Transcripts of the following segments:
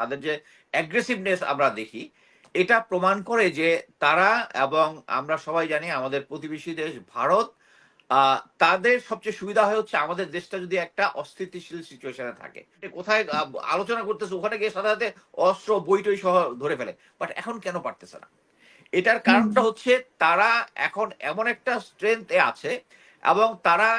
তাদের যে অ্যাগ্রেসিভনেস আমরা দেখি এটা প্রমাণ করে যে তারা এবং আমরা সবাই জানি আমাদের প্রতিবেশী দেশ ভারত তাদের সবচেয়ে সুবিধা হয় হচ্ছে আমাদের দেশটা যদি একটা অস্থিতিশীল সিচুয়েশনে থাকে। এটা কোথায় আলোচনা করতেছে ওখানে গিয়ে সাধারণত অস্ত্র বইটই সহ ধরে ফেলে। বাট এখন কেন পারতেছে না? এটার কারণটা হচ্ছে তারা এখন এমন একটা স্ট্রেংথে আছে এবং তারা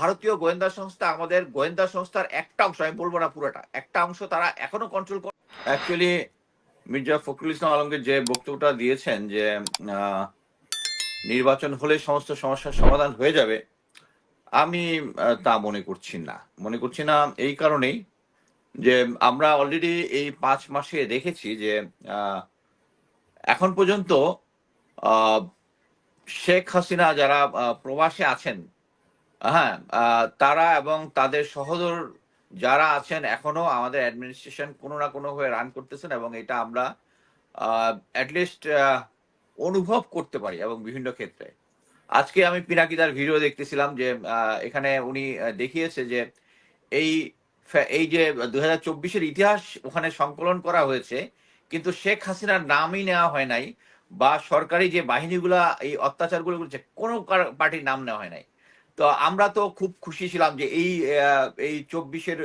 ভারতীয় গোয়েন্দা সংস্থা আমাদের গোয়েন্দা সংস্থার একটা অংশ, আমি বলব না পুরোটা, একটা অংশ তারা এখনও কন্ট্রোল করে অ্যাকচুয়ালি মির্জা ফখরুল ইসলাম আলমগীর যে বক্তব্যটা দিয়েছেন যে নির্বাচন হলে সমস্ত সমস্যার সমাধান হয়ে যাবে, আমি তা মনে করছি না। মনে করছি না এই কারণেই যে আমরা অলরেডি এই পাঁচ মাসে দেখেছি যে এখন পর্যন্ত শেখ হাসিনা যারা প্রবাসে আছেন হ্যাঁ তারা এবং তাদের সহোদর যারা আছেন এখনও আমাদের অ্যাডমিনিস্ট্রেশন কোনো না কোনো ভাবে রান করতেছেন এবং এটা আমরা অ্যাটলিস্ট অনুভব করতে পারি এবং বিভিন্ন ক্ষেত্রে। আজকে আমি পিনাকিদার ভিডিও দেখতেছিলাম যে এখানে উনি দেখিয়েছে যে এই এই যে দু হাজার ইতিহাস ওখানে সংকলন করা হয়েছে, কিন্তু শেখ হাসিনার নামই নেওয়া হয় নাই বা সরকারি যে বাহিনীগুলা, এই অত্যাচারগুলো করছে কোনো পার্টির নাম নেওয়া হয় নাই। তো আমরা তো খুব খুশি ছিলাম যে এই এই চব্বিশের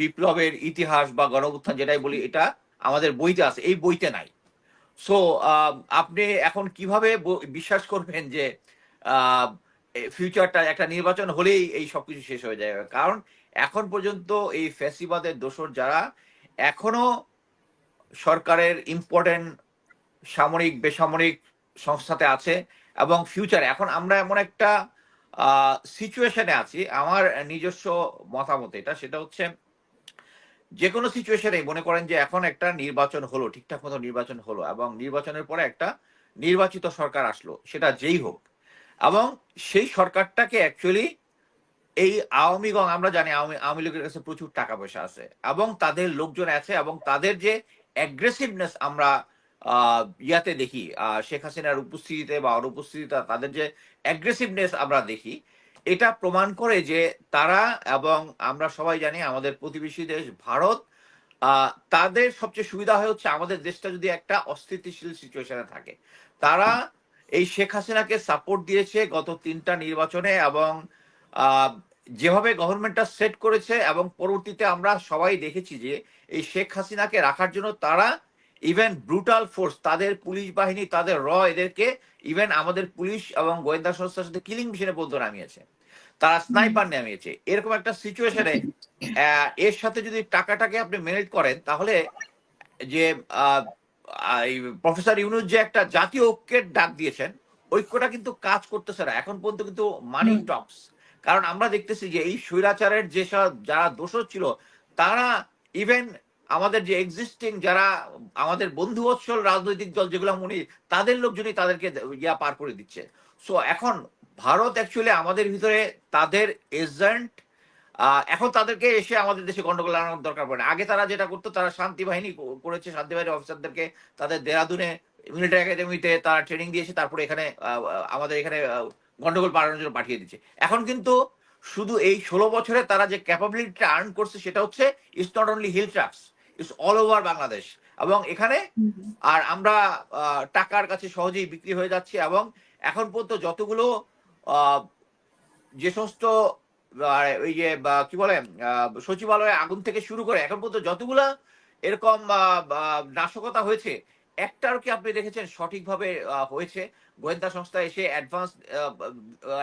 বিপ্লবের ইতিহাস বা গণ উত্থান যেটাই বলি, এটা আমাদের বইতে আছে, এই বইতে নাই। সো আপনি এখন কীভাবে বিশ্বাস করবেন যে ফিউচারটা একটা নির্বাচন হলেই এই সবকিছু শেষ হয়ে যাবে কারণ এখন পর্যন্ত এই ফ্যাসিবাদের দোষর যারা, এখনও সরকারের ইম্পর্টেন্ট সামরিক, বেসামরিক সংস্থাতে আছে এবং ফিউচার এখন আমরা এমন একটা সিচুয়েশনে আছি। আমার নিজস্ব মতামত এটা। সেটা হচ্ছে যে কোনো সিচুয়েশনে মনে করেন যে এখন একটা নির্বাচন হলো, ঠিকঠাক মতো নির্বাচন হলো এবং নির্বাচনের পরে একটা নির্বাচিত সরকার আসলো, সেটা যেই হোক। এবং সেই সরকারটাকে অ্যাকচুয়ালি এই আওয়ামী গং আমরা জানি আওয়ামী আওয়ামী লীগের কাছে প্রচুর টাকা পয়সা আছে এবং তাদের লোকজন আছে এবং তাদের যে অ্যাগ্রেসিভনেস আমরা ইয়াতে দেখি শেখ হাসিনার উপস্থিতিতে বা অনুপস্থিতিতে তাদের যে অ্যাগ্রেসিভনেস আমরা দেখি, এটা প্রমাণ করে যে তারা এবং আমরা সবাই জানি আমাদের প্রতিবেশী দেশ ভারত তাদের সবচেয়ে সুবিধা হয় হচ্ছে আমাদের দেশটা যদি একটা অস্থিতিশীল সিচুয়েশনে থাকে। তারা এই শেখ হাসিনাকে সাপোর্ট দিয়েছে গত তিনটা নির্বাচনে এবং যেভাবে গভর্নমেন্টটা সেট করেছে এবং পরবর্তীতে আমরা সবাই দেখেছি যে এই শেখ হাসিনাকে রাখার জন্য তারা ইভেন ব্রুটাল ফোর্স তাদের পুলিশ বাহিনী তাদের র এদেরকে ইভেন আমাদের পুলিশ এবং গোয়েন্দা সংস্থার সাথে কিলিং মিশনে পর্যন্ত নামিয়েছে। তারা স্নাইপার নামিয়েছে। এরকম একটা সিচুয়েশনে এর সাথে যদি টাকাটাকে আপনি মেনেজ করেন তাহলে যে প্রফেসর ইউনুস যে একটা জাতীয় ঐক্যের ডাক দিয়েছেন ঐক্যটা কিন্তু কাজ করতেছে না। এখন পর্যন্ত কিন্তু মানি। টক্স কারণ আমরা দেখতেছি যে এই স্বৈরাচারের যেসব যারা দোষর ছিল তারা ইভেন আমাদের যে এক্সিস্টিং যারা আমাদের বন্ধু বৎসল রাজনৈতিক দল যেগুলো মনে তাদের লোকজনই তাদেরকে ইয়া পার করে দিচ্ছে সো এখন ভারত অ্যাকচুয়ালি আমাদের ভিতরে তাদের এজেন্ট এখন তাদেরকে এসে আমাদের দেশে গন্ডগোল আনানোর দরকার পড়ে। আগে তারা যেটা করতো, তারা শান্তি বাহিনী করেছে, শান্তি বাহিনী অফিসারদেরকে তাদের দেরাদুনে মিলিটারি একাডেমিতে তারা ট্রেনিং দিয়েছে, তারপরে এখানে আমাদের এখানে গন্ডগোল বাড়ানোর জন্য পাঠিয়ে দিচ্ছে এখন কিন্তু শুধু এই ষোলো বছরে তারা যে ক্যাপাবিলিটিটা আর্ন করছে, সেটা হচ্ছে it's not only hill tracts it's all over Bangladesh এবং এখানে আর আমরা টাকার কাছে সহজেই বিক্রি হয়ে যাচ্ছে এবং এখন পর্যন্ত যতগুলো আহ, যে সমস্ত ওই যে কি বলে আহ, সচিবালয়ে আগুন থেকে শুরু করে এখন পর্যন্ত যতগুলো এরকম নাশকতা হয়েছে একটার কি আপনি দেখেছেন সঠিকভাবে হয়েছে? গোয়েন্দা সংস্থা এসে অ্যাডভান্স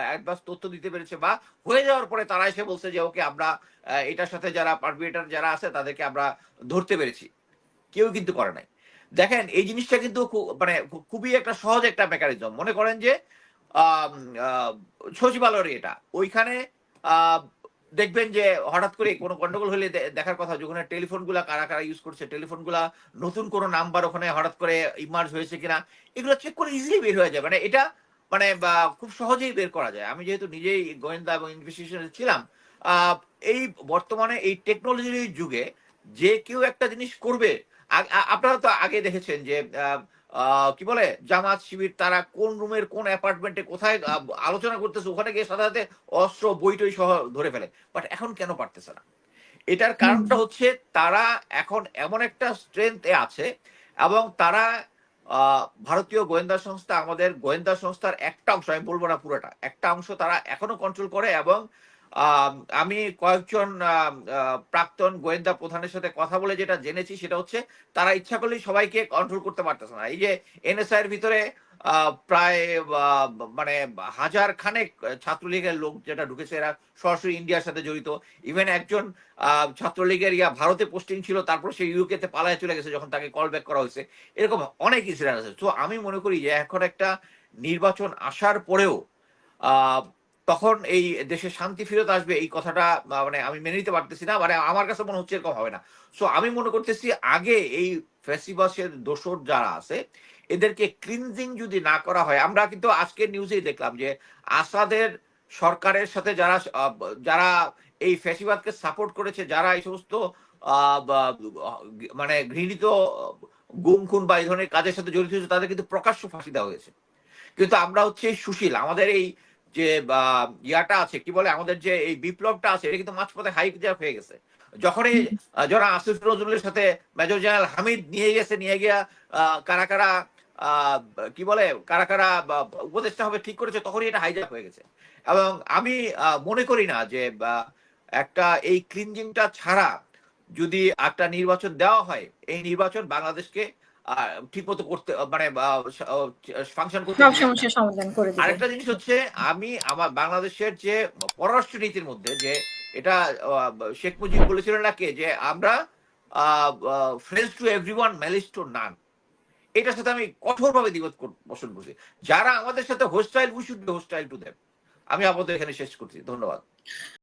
অ্যাডভান্স তথ্য দিতে পেরেছে বা হয়ে যাওয়ার পরে তারা এসে বলছে যে, ওকে, আমরা এটার সাথে যারা পারপিয়েটার যারা আছে, তাদেরকে আমরা ধরতে পেরেছি। কেউ কিন্তু করে নাই। দেখেন, এই জিনিসটা কিন্তু মানে খুবই একটা সহজ একটা মেকানিজম মনে করেন যে সচিবালয়ের এটা। ওইখানে দেখবেন যে হঠাৎ করে কোনো গন্ডগোল হলে দেখার কথা, যে ওখানে টেলিফোনগুলা কারা কারা ইউজ করছে টেলিফোনগুলা নতুন কোনো নাম্বার ওখানে হঠাৎ করে ইমার্জ হয়েছে কিনা, এগুলো চেক করে ইজিলি বের হয়ে যায়। মানে এটা মানে খুব সহজেই বের করা যায়। আমি যেহেতু নিজেই গোয়েন্দা এবং ইনভেস্টিগেশনে ছিলাম এই বর্তমানে এই টেকনোলজির যুগে যে কেউ একটা জিনিস করবে আপনারা তো আগে দেখেছেন যে কি বলে জামাত শিবির তারা কোন রুমের কোন অ্যাপার্টমেন্টে কোথায় আলোচনা করতেছে ওখানে গিয়ে সাধারণত অস্ত্র বইটই সহ ধরে ফেলে। বাট এখন কেন পারতেছে না? এটার কারণটা হচ্ছে তারা এখন এমন একটা স্ট্রেংথে আছে এবং তারা আহ, ভারতীয় গোয়েন্দা সংস্থা আমাদের গোয়েন্দা সংস্থার একটা অংশ আমি বলব না পুরোটা একটা অংশ তারা এখনও কন্ট্রোল করে এবং আমি কয়েকজন প্রাক্তন গোয়েন্দা প্রধানের সাথে কথা বলে যেটা জেনেছি সেটা হচ্ছে তারা ইচ্ছা করলেই সবাইকে কন্ট্রোল করতে পারতেছে না। এই যে এনএসআই এর ভিতরে প্রায় মানে হাজার খানেক ছাত্রলীগের লোক যেটা ঢুকেছে, এরা সরাসরি ইন্ডিয়ার সাথে জড়িত। ইভেন একজন ছাত্রলীগের ইয়া ভারতে পোস্টিং ছিল, তারপর সে ইউকে তে পালায় চলে গেছে যখন তাকে কল ব্যাক করা হয়েছে। এরকম অনেক ইনসিডেন্ট আছে। তো আমি মনে করি যে এখন একটা নির্বাচন আসার পরেও তখন এই দেশে শান্তি ফিরত আসবে এই কথাটা মানে আমি মেনে নিতে পারতেছি না মানে আমার কাছে মনে হচ্ছে এরকম হবে না। সো আমি মনে করতেছি আগে এই ফেসিবাসের দোসর যারা আছে, এদেরকে ক্লিনজিং যদি না করা হয়, আমরা কিন্তু আজকের নিউজেই দেখলাম যে আসাদের সরকারের সাথে যারা যারা এই ফ্যাসিবাদকে সাপোর্ট করেছে, যারা এই সমস্ত মানে ঘৃণিত গুম খুন বা এই ধরনের কাজের সাথে জড়িত হয়েছে, তাদের কিন্তু প্রকাশ্য ফাঁসি দেওয়া হয়েছে। কিন্তু আমরা হচ্ছে সুশীল, আমাদের এই যে ইয়াটা আছে কি বলে আমাদের যে এই বিপ্লবটা আছে এটা কিন্তু মাঝপথে হাইজ্যাক হয়ে গেছে। যখনই যারা আসিফ নজরুলের সাথে মেজর জেনারেল হামিদ নিয়ে গেছে নিয়ে গিয়া কারা কারা কি বলে কারা কারা উপদেষ্টা হবে ঠিক করেছে তখনই এটা হাইজ্যাক হয়ে গেছে। এবং আমি আহ, মনে করি না যে একটা এই ক্লিনজিংটা ছাড়া যদি একটা নির্বাচন দেওয়া হয় এই নির্বাচন বাংলাদেশকে ঠিক মতো করতে মানে ফাংশন করতে সব সমস্যার সমাধান করে আরেকটা জিনিস হচ্ছে আমি আমার বাংলাদেশের যে পররাষ্ট্র নীতির মধ্যে যে এটা শেখ মুজিব বলেছিলেন নাকি যে আমরা friends to every one malice to none এটার সাথে আমি কঠোরভাবে দ্বিমত কর- পোষণ করছি। যারা আমাদের সাথে hostile we should be hostile to them আমি আপাতত এখানে শেষ করছি। ধন্যবাদ।